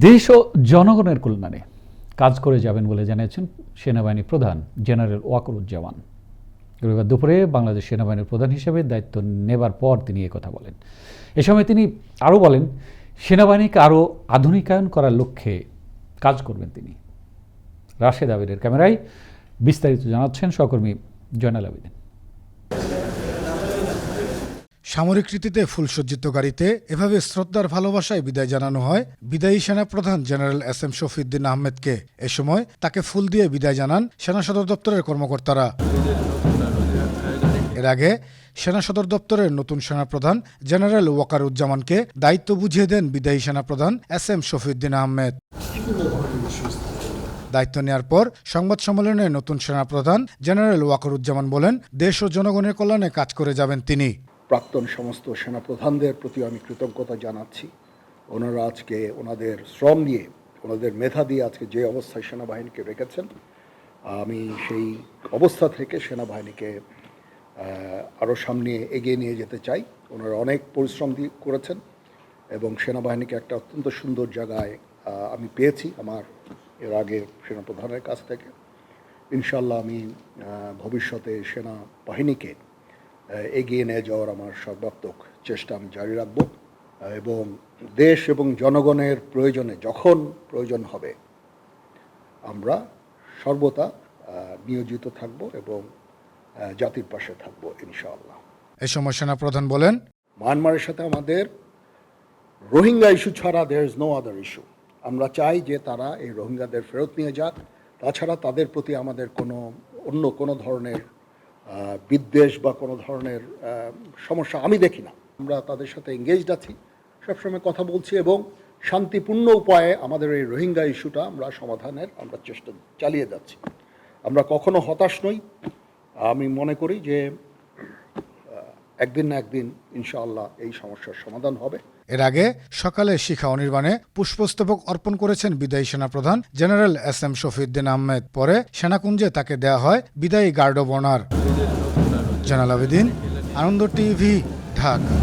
দেশ ও জনগণের কল্যাণে কাজ করে যাবেন বলে জানিয়েছেন সেনাবাহিনী প্রধান জেনারেল ওয়াকরুজ্জামান। রবিবার দুপুরে বাংলাদেশ সেনাবাহিনীর প্রধান হিসেবে দায়িত্ব নেবার পর তিনি কথা বলেন। এ সময় তিনি আরও বলেন, সেনাবাহিনীকে আরও আধুনিকায়ন করার লক্ষ্যে কাজ করবেন তিনি। রাশেদ আবিরের ক্যামেরায় বিস্তারিত জানাচ্ছেন সহকর্মী জয়নাল আবিদিন। সামরিক রীতিতে ফুলসজ্জিত গাড়িতে এভাবে শ্রদ্ধার ভালোবাসায় বিদায় জানানো হয় বিদায়ী সেনাপ্রধান জেনারেল এস এম শফিউদ্দিন আহমেদকে। এ সময় তাকে ফুল দিয়ে বিদায় জানান সেনা সদর দপ্তরের কর্মকর্তারা। এর আগে সেনা সদর দপ্তরের নতুন সেনাপ্রধান জেনারেল ওয়াকারুজ্জামানকে দায়িত্ব বুঝিয়ে দেন বিদায়ী সেনাপ্রধান এস এম শফিউদ্দিন আহমেদ। দায়িত্ব নেওয়ার পর সংবাদ সম্মেলনে নতুন সেনাপ্রধান জেনারেল ওয়াকারুজ্জামান বলেন, দেশ ও জনগণের কল্যাণে কাজ করে যাবেন তিনি। প্রাক্তন সমস্ত সেনাপ্রধানদের প্রতি আমি কৃতজ্ঞতা জানাচ্ছি। ওনারা আজকে ওনাদের শ্রম দিয়ে ওনাদের মেধা দিয়ে আজকে যে অবস্থায় সেনাবাহিনীকে রেখেছেন, আমি সেই অবস্থা থেকে সেনাবাহিনীকে আরও সামনে এগিয়ে নিয়ে যেতে চাই। ওনারা অনেক পরিশ্রম দিয়ে করেছেন এবং সেনাবাহিনীকে একটা অত্যন্ত সুন্দর জায়গায় আমি পেয়েছি আমার, এর আগে সেনাপ্রধানের কাছ থেকে। ইনশাল্লাহ আমি ভবিষ্যতে সেনাবাহিনীকে এগিয়ে নিয়ে যাওয়ার আমার সর্বাত্মক চেষ্টা আমি জারি রাখব। এবং দেশ এবং জনগণের প্রয়োজনে যখন প্রয়োজন হবে আমরা সর্বদা নিয়োজিত থাকব এবং জাতির পাশে থাকব ইনশাআল্লাহ। এ সময় সেনাপ্রধান বলেন মায়ানমারের সাথে আমাদের রোহিঙ্গা ইস্যু ছাড়া there is no other issue আমরা চাই যে তারা এই রোহিঙ্গাদের ফেরত নিয়ে যাক। তাছাড়া তাদের প্রতি আমাদের কোনো অন্য কোনো ধরনের বিদ্বেষ বা কোনো ধরনের সমস্যা আমি দেখি না। আমরা তাদের সাথে এঙ্গেজড আছি, সবসময় কথা বলছি এবং শান্তিপূর্ণ উপায়ে আমাদের এই রোহিঙ্গা ইস্যুটা আমরা সমাধানের, আমরা চেষ্টা চালিয়ে যাচ্ছি। আমরা কখনো হতাশ নই। আমি মনে করি যে একদিন না একদিন ইনশাআল্লাহ এই সমস্যার সমাধান হবে। এর আগে সকালে শিখা অনির্বাণে পুষ্পস্তবক অর্পণ করেছেন বিদায়ী সেনাপ্রধান general S M Shafiuddin Ahmed. পরে সেনাকুঞ্জে তাকে দেয়া হয় বিদায়ী গার্ড অব অনার। জানাল আবেদিন, আনন্দ টিভি, ঢাকা।